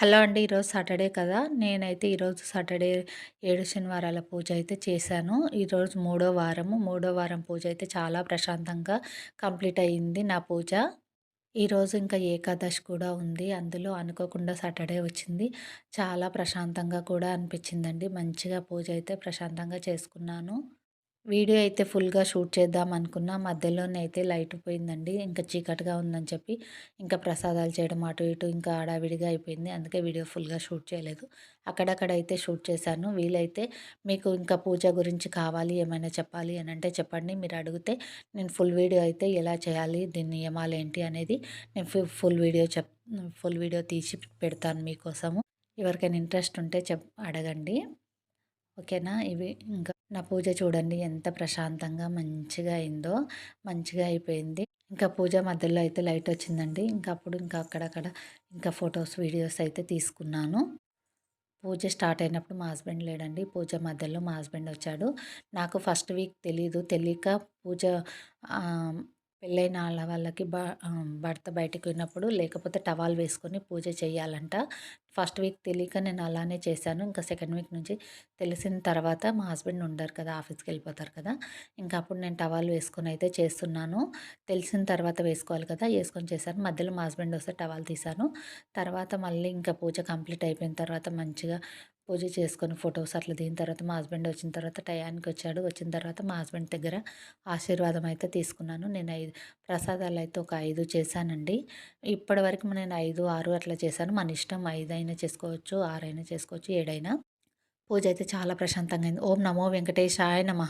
Hello అండి ఈరోజు Saturday కదా! నేనైతే ఈరోజు సాటర్డే ఏడు శనివారాల పూజ అయితే చేశాను. ఈరోజు మూడో వారము. మూడో వారం పూజ అయితే చాలా ప్రశాంతంగా కంప్లీట్ అయ్యింది నా పూజ. ఈరోజు ఇంకా ఏకాదశి కూడా ఉంది. అందులో అనుకోకుండా సాటర్డే వచ్చింది. చాలా ప్రశాంతంగా కూడా అనిపించిందండి. మంచిగా పూజ అయితే ప్రశాంతంగా చేసుకున్నాను. వీడియో అయితే ఫుల్గా షూట్ చేద్దాం అనుకున్నా. మధ్యలోనే అయితే లైట్ పోయిందండి. ఇంకా చీకటిగా ఉందని చెప్పి ఇంకా ప్రసాదాలు చేయడం అటు ఇటు ఇంకా ఆడావిడిగా అయిపోయింది. అందుకే వీడియో ఫుల్గా షూట్ చేయలేదు. అక్కడక్కడ అయితే షూట్ చేశాను. వీలైతే మీకు ఇంకా పూజ గురించి కావాలి ఏమైనా చెప్పాలి అని అంటే చెప్పండి. మీరు అడిగితే నేను ఫుల్ వీడియో అయితే ఎలా చేయాలి దీని నియమాలు ఏంటి అనేది నేను ఫుల్ వీడియో చెప్ ఫుల్ వీడియో తీసి పెడతాను మీకోసము. ఎవరికైనా ఇంట్రెస్ట్ ఉంటే చెప్ అడగండి. ఓకేనా? ఇవి ఇంకా నా పూజ చూడండి ఎంత ప్రశాంతంగా మంచిగా అయిందో మంచిగా అయిపోయింది. ఇంకా పూజ మధ్యలో అయితే లైట్ వచ్చిందండి. ఇంకా అప్పుడు ఇంకా అక్కడక్కడ ఇంకా ఫొటోస్ వీడియోస్ అయితే తీసుకున్నాను. పూజ స్టార్ట్ అయినప్పుడు మా హస్బెండ్ లేడండి. పూజ మధ్యలో మా హస్బెండ్ వచ్చాడు. నాకు ఫస్ట్ వీక్ తెలీదు. తెలియక పూజ పెళ్ళైన వాళ్ళ వాళ్ళకి బ భర్త బయటకు వెళ్ళినప్పుడు లేకపోతే టవాల్ వేసుకొని పూజ చేయాలంట. ఫస్ట్ వీక్ తెలియక నేను అలానే చేశాను. ఇంకా సెకండ్ వీక్ నుంచి తెలిసిన తర్వాత మా హస్బెండ్ ఉండరు కదా ఆఫీస్కి వెళ్ళిపోతారు కదా. ఇంకా అప్పుడు నేను టవాల్ వేసుకొని అయితే చేస్తున్నాను. తెలిసిన తర్వాత వేసుకోవాలి కదా వేసుకొని చేశాను. మధ్యలో మా హస్బెండ్ వస్తే టవాల్ తీశాను. తర్వాత మళ్ళీ ఇంకా పూజ కంప్లీట్ అయిపోయిన తర్వాత మంచిగా పూజ చేసుకొని ఫొటోస్ అట్లా దిగిన తర్వాత మా హస్బెండ్ వచ్చిన తర్వాత టయానికి వచ్చాడు. వచ్చిన తర్వాత మా హస్బెండ్ దగ్గర ఆశీర్వాదం అయితే తీసుకున్నాను. నేను ఐదు ప్రసాదాలు అయితే ఒక ఐదు చేశానండి. ఇప్పటి వరకు నేను ఐదు ఆరు అట్లా చేశాను. మన ఇష్టం ఐదు అయినా చేసుకోవచ్చు ఆరైనా చేసుకోవచ్చు ఏడైనా. పూజ అయితే చాలా ప్రశాంతంగా అయింది. ఓం నమో వెంకటేశాయ నమ.